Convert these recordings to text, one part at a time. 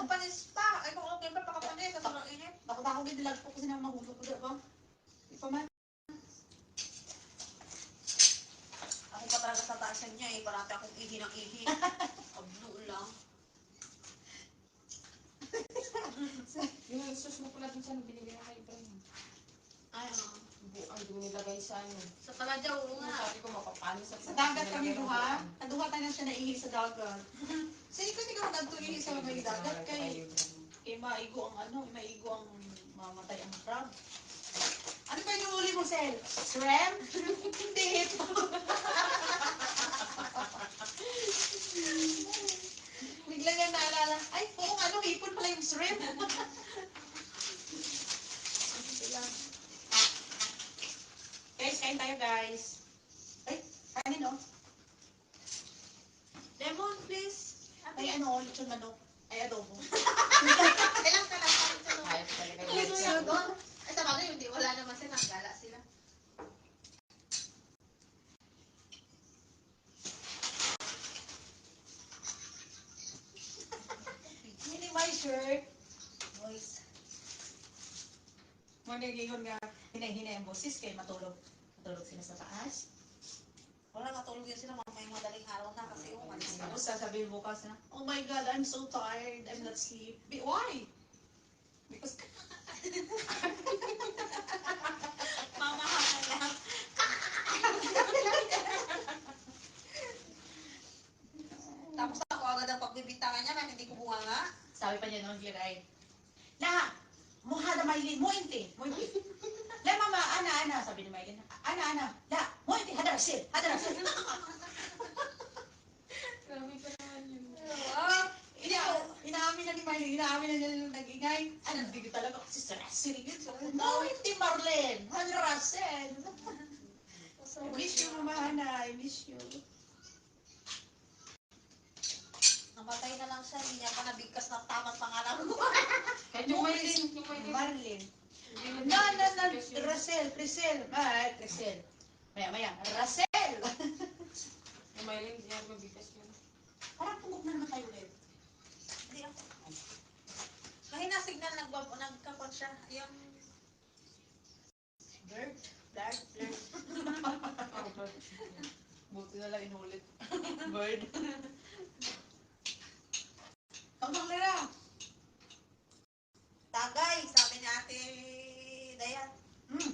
Ako magpanis pa. Ay kung okay pa pakapanis. Sa sobrang init. Ako ako gidilag po kasi nang mahulog ko diba? Ipa man. Ako pa talaga sa taasan niya eh. Parati akong ihi ng ihi. Ablo lang. Yung sauce mo pala dun sa ano, binigay na kay Ibrahim. Ay, oo. Bu- Ang nilagay sa ano. Sa Talaja, oo nga. Sabi ko mapapano sa dagat kami. Naduha tayo na siya naihi sa dagat. Sige kasi ka magagto ihi sa may dagat kay kay maigo ang ano, maigo ang mamatay ang crab. Ano ba yung uli mo, Sel? Shrimp? Hindi ito. Bigla niya naalala, ay, oo, ano, hipon pala yung shrimp. Guys, kain tayo, guys. Ay, kanin, oh. Ay, ano, lechon manok. Ay, adobo. Kailan ka lang kain sa Kahit talaga Ay, sila doon. Ay, sa bagay, hindi. Wala naman sila. Gala sila. Hindi my shirt. Boys. Mo nagingon nga, hinay-hinay ang boses kay matulog. Matulog sila sa taas. Wala matulog yun sila. Madaling araw na kasi umalis na. Tapos sasabihin bukas na, Oh my God, I'm so tired. I'm not sleep. Why? Because Mamahalan lang. Tapos ako agad ang pagbibintangan niya kahit hindi ko bunganga. sabi pa niya noong Giray, La, muha na Maylin, mo hindi. La, mama, ana, ana, sabi ni Maylin, ana, ana, la, mo hindi, hadar sil, hadar sil. Grabe pa naman yun. Ah, Ina, inaamin na ni inaamin na niya nung nag-ingay. Ano, ko talaga kasi sa Russell. No, hindi Marlene, Han Russell. I miss you, mama, I miss you. Namatay na lang siya. Hindi niya pa nabigkas ng tamang pangalan ko. Yung din, yung. Marlene. Mo No, no, no. Russell, Priscil. Ah, Priscil. Maya, maya, Russell. Din, hindi mo bigas yun. Parang tungkol na naman tayo ulit. Hindi ako. Mahina signal nagbab nagkakon siya. Yung Bird, bird, bird. Ako ba? Buti na lang inulit. Bird. Ang maglera. tagay, sabi ni ate Dayan. Hmm.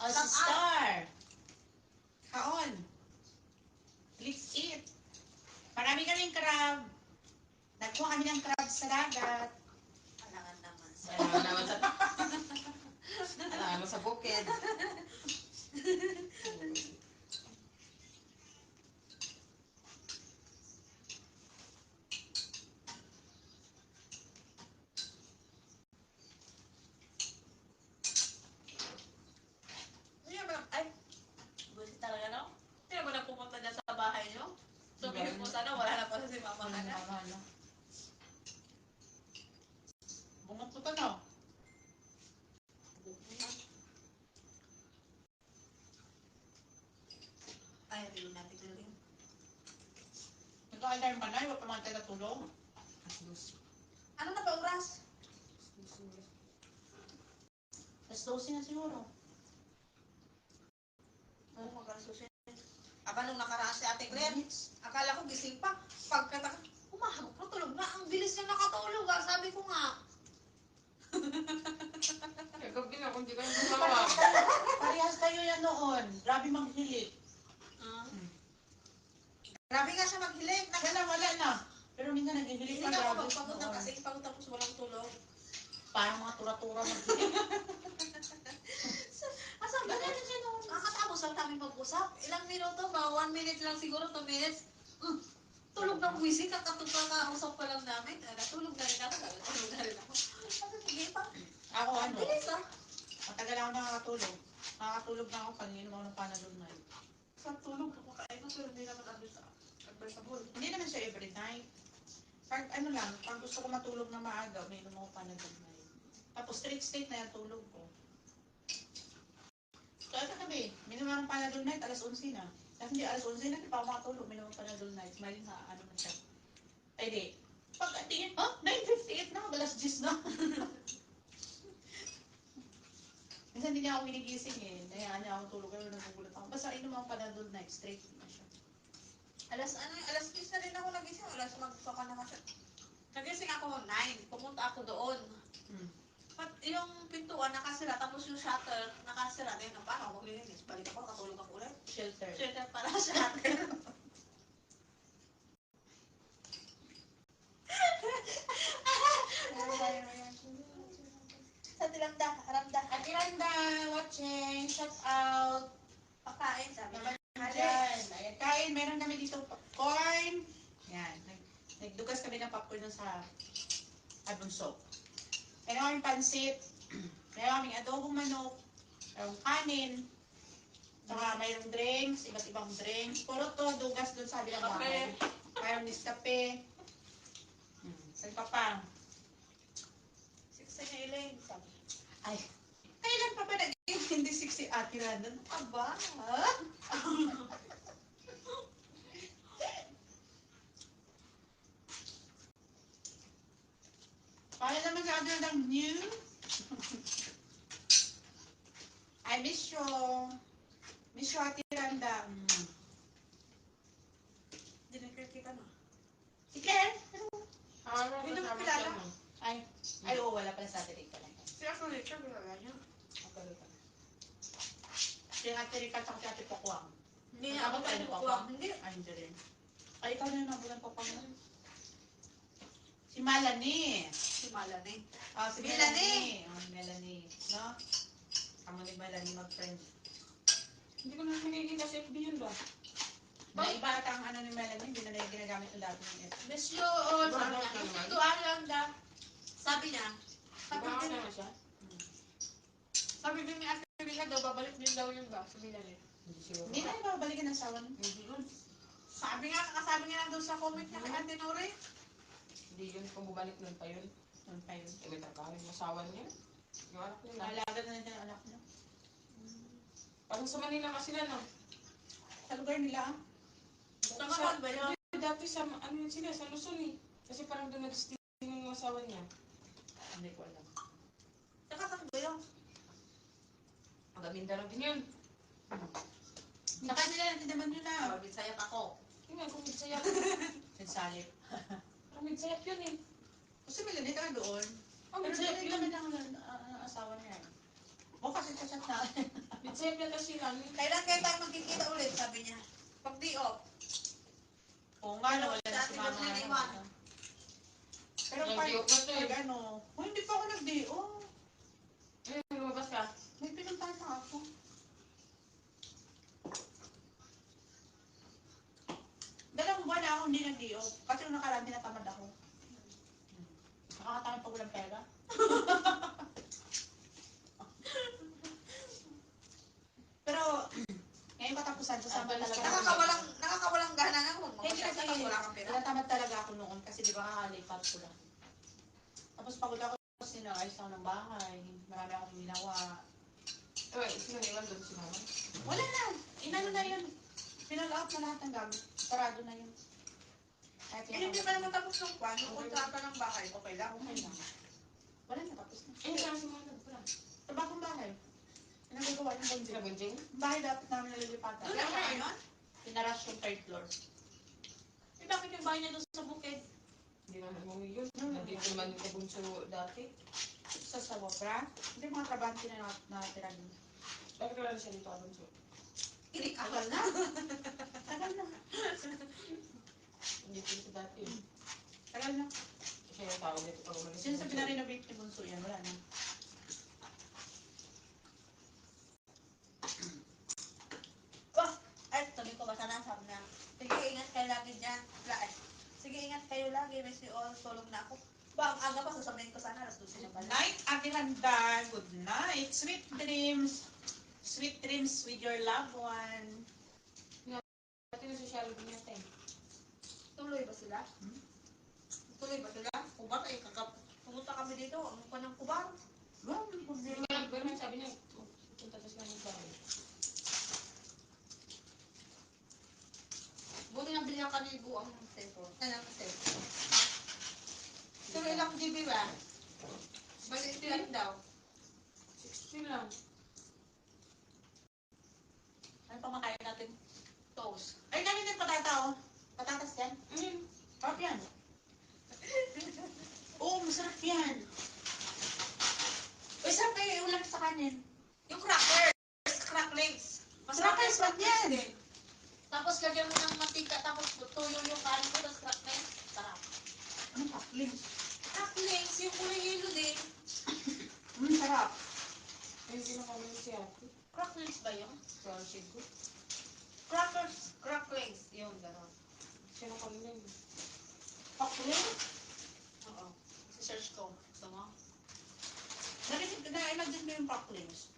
Oh, Come si Star. Kaon. Let's eat. Marami kaming crab. Nagkuha kami ng crab sa dagat. Alangan naman sa Alam naman sa... Alam naman sa bukid. Hindi ba, ay, buti talaga no? Hindi ba na pumunta dyan sa bahay nyo? So, Hindi. pinupunta na, wala na pala si mama ka na. Bungot ko to, no? Ay, rilo natin rilo. Nag-alarm ba na? Iba pa mga taga-tulong? Ano na ba oras? Alas 12 na siguro. Ano mag-alas Aba, nung nakaraan si Ate Glenn, akala ko gising pa. Pagkataka, umahagok na tulog na. Ang bilis niya nakatulog ah. Sabi ko nga. Gabi na kung di ka yung. Parehas kayo yan noon. Grabe manghilit. Grabe nga siya maghiling. Nag- Kaya wala na. Pero Hindi pa na ako grabe. magpagod Oo. kasi pagod tapos walang tulog. Parang mga tura-tura maghihilit. Asan ba na siya noon? Kakatapos lang namin mag-usap. Ilang minuto ba? One minute lang siguro, two minutes. Mm. Tulog ng buwisi, kakatupa na usap pa lang namin. Ah, Natulog na rin ako, natulog na rin ako. Sige pa. Ako ano, Bilis ah. matagal ako nakakatulog. Nakakatulog na ako pag ininom ako ng Panadol na yun. Sa tulog ako kain pero hindi naman advisable. Hindi naman siya every night. Pag ano lang, pag gusto ko matulog na maaga, may ako Panadol na yun. Tapos straight state na yung tulog ko. Kaya kagabi, minum ang Panadol Night, alas 11 na. Tapos hindi, alas 11 na, di pa ako makatulog, minum ang Panadol Night. Smiling na, ano na siya. Ay di, pag tingin, oh, 9.58 na, alas 10 na. Minsan hindi niya ako ginigising eh. Nayaan niya ako tulog, pero nagugulat ako. Basta inom ang Panadol Night, straight na siya. Alas ano, alas 10 na rin ako nagising. Alas magpapa na siya. Nagising ako 9. Pumunta ako doon. Hmm. Pat, yung pintuan nakasira, tapos yung shutter nakasira din. Paano ako maglilinis? Balik ako, katulog ako ulit. Shelter. Shutter para shutter. Sa tilamda, ramda. At Iranda, watching, shout out. Pakain, sabi Naman niya. dyan. Kain. Meron kami dito popcorn. Yan. Nag, nagdugas kami ng popcorn sa abunso. Meron kaming pansit. Meron kaming adobong manok. Meron kanin. Saka mayroong drinks, iba't ibang drinks. Puro to, dugas dun sa bilang bahay. Mayroong Nescafe. Hmm. Saan pa pa? Siksi niya. Sabi. Ay, kailan pa ba naging hindi sexy ate Randa? Ano ka ba? Ha? Para sa ng new. I miss you. Miss you, Ate Randa. Mm. Dinakita mo. Sige. Ano Hindi mo kilala? Ay, ay, oo, wala pala Saturday pala. Si ako Richard, wala niya. Si Ate Rika at si Ate Pokwang. Hindi ako tayo kukuha. Hindi. Ay, hindi rin. Ay, ikaw na yung nabulan pa pa Si Malani. Si Malani. Ah, si Melanie. Melanie. Oh, Melanie. No? Kamo ni Melanie mag-friend. Hindi ko na nakikita sa FB yun ba? Na iba at ang ano ni Melanie, hindi na na ginagamit ng dati ng F. Miss you all. Diba, Sabi naman? Ito alam da. Sabi niya. Sabi siya? sabi din ni Ate Rika daw, babalik din daw yun ba? Sabi niya Hindi na ibabalikan ng sawa niya. Hindi yun. Sabi nga, kasabi nga lang daw sa comment niya kay Ate Nore. Hindi yun. Kung bubalik nun pa yun. Noon pa yun. Eh, may trabaho yung asawa niya. Yung anak nila. Naalaga na niya ang anak niya. Parang sa Manila kasi na, no? Sa lugar nila, ah. Sa kapag ba yun? Dati- Dati sa, ano yun sila, sa Luzon eh. Kasi parang doon nag-stay yung asawa niya. hindi ko alam. Sa kapag ba yun? Ang Mindanao din yun. Sa kanila, hindi naman yun na. Sabi sayak ako. Yun nga, kung midsayap. Sinsalip. Parang midsayap yun eh. Kasi Melanie ka doon. Oh, Pero midsayap hindi yun. naman ang ang asawa niya. O kasi sa chat na. Midsayap yan kasi lang. Kailan kayo tayo magkikita ulit, sabi niya. Pag di off. Oo nga, wala na dati si mama. ba nga niliwan? naman. Pero pag, na eh. pag ano, oh, hindi pa ako nag-DO. Ayun, lumabas ka. May pinuntahan na ako. Buwan na ako hindi nag-DO. Kasi nung nakaraan, tinatamad ako. Nakakatamad pag walang pera. Pero, ngayon katapusan, sasama talaga. Nakakawalang, nakakawalang gana nga kung Hindi kasi, ka, wala kang pera. tinatamad talaga ako noon kasi di ba kakalipat ko lang. Tapos pagod ako kasi nag-ayos ako ng bahay. Marami akong ginawa. Eh, sino niwan doon si mama? Wala na. Inano na yun. Pinal out na lahat ng gamit. Sarado na yun. Kahit Eh, hindi pa naman tapos ng kwan. Yung kontrata ng bahay, okay lang. Okay lang. Wala na, tapos na. Eh, saan si mama pala? Sa bagong bahay. Pinagagawa ng bonjing. Sila Bunjing? Bahay dapat namin nalilipatan. Doon lang kayo yun? Pinarush yung third floor. Eh, bakit yung bahay niya doon sa bukid? Hindi naman umuwi yun. Nandito naman yung kabunso dati. Sa Sawabra. Hindi mga trabante na nat- natira din. Bakit wala na siya dito kabunso? Hindi ka Tagal na. Tagal na. Hindi ko dati. Tagal na. Siya yung tawag dito pag umalis. Since sa pinarenovate ni Bunso yan, wala na. Oh, ay, sabi ko, basta na sabi na. Sige, ingat kayo lagi dyan. Eh. Sige, ingat kayo lagi. Miss you all. Tulog na ako. Ba, ang aga pa, sasabihin ko sana. Alas 12 na pala. night, Ate Handa. Good night. Sweet dreams. Sweet dreams with your loved one. Pati na social media tayo. Tuloy ba sila? Hmm? Tuloy ba sila? Kubar ay kakap. Pumunta kami dito. Ano ka ng kubar? Wow, kubar. Pero may sabi niya, oh, pupunta na sila ng bahay. Buti na bilang kanibo ang cellphone. Ano ang cellphone? Tuloy lang GB ba? Balik lang daw. 16 lang. Tapos lagyan mo ng mantika, tapos tuyo yung kanin ko, tapos cracklings. Sarap. Ano pakling? Cracklings, yung kulay yellow din. Mm, sarap. Ay, hindi na kami si ate. Cracklings ba yun? Sorry, sigo. Crackers. Cracklings. Yung gano'n. Siya na kami yun. Pakling? Oo. Si-search ko. Gusto mo? Narinig na, imagine mo yung paklings.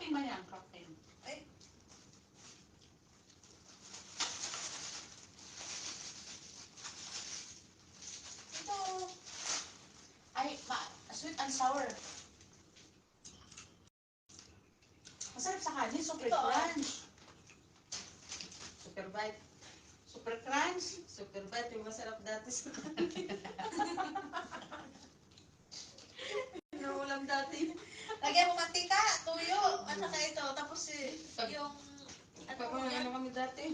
Cracking man yan, cracking. Ay. Ito, ay, ma, sweet and sour. Masarap sa kanin, super Ito, ah. crunch. Super bite. Super crunch. Super bite yung masarap dati sa Yung ulam dati. Lagyan mo mantika, tuyo, at saka ito. Tapos eh, yung... Ano mo yan? ano kami dati.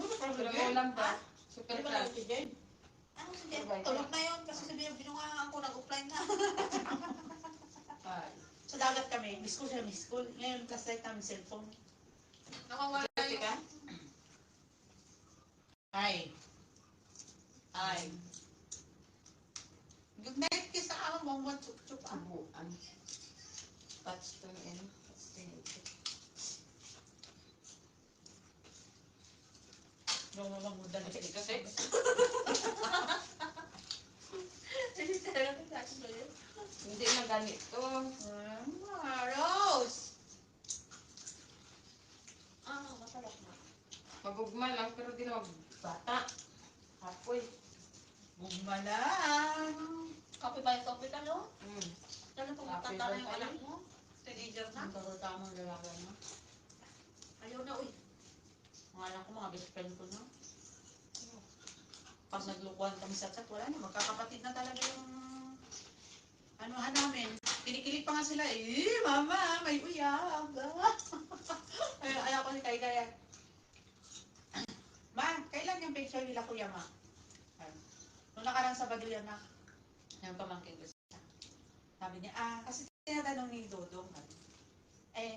Ano may ulam ba? Super ba crunch. lang Jen? Ano sige? Tulog na yun kasi sabihin, binungangan ko, nag-offline na. Sa dagat kami, miss ko siya, miss ko. Ngayon, kasi namin cellphone. Nakawala Dati yung... ka? Ay. Ay. Good night kiss sa ako, mong chup chup ah. Subuan. Touch to in. Touch to in. Nung mga muda na Kasi kasi. Hindi na ganito. Ah, Rose! Ah, masarap na. Mabugma lang pero di na magbata. Apoy. Bugmalan! Kape ba yung kape ka, no? Mm. Pag Kape matanda na yung anak mo. Teenager na. Ang tamang lalaki na. Ayaw na, uy. Mga anak ko, mga best friend ko na. Pag naglukuhan kami sa chat, wala na. Magkakapatid na talaga yung anuhan namin. Kinikilig pa nga sila, eh, mama, may uyag. ay, ayaw ko si Kay Gaya. Ma, kailan yung picture nila kuya ma? Nung nakarang Sabado yan na. Yung pamangkin ko. Sabi niya, ah, kasi tinatanong ni Dodong. Eh,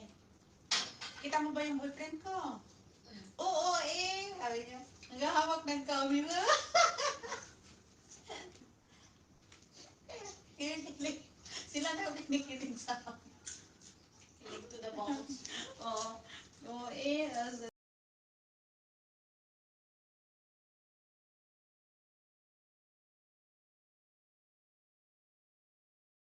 kita mo ba yung boyfriend ko? Oo, eh. Sabi niya, naghahawak ng camera. Kinikilig. Sila na kinikilig sa akin. Kilig to the bones. Oo. Oo, eh.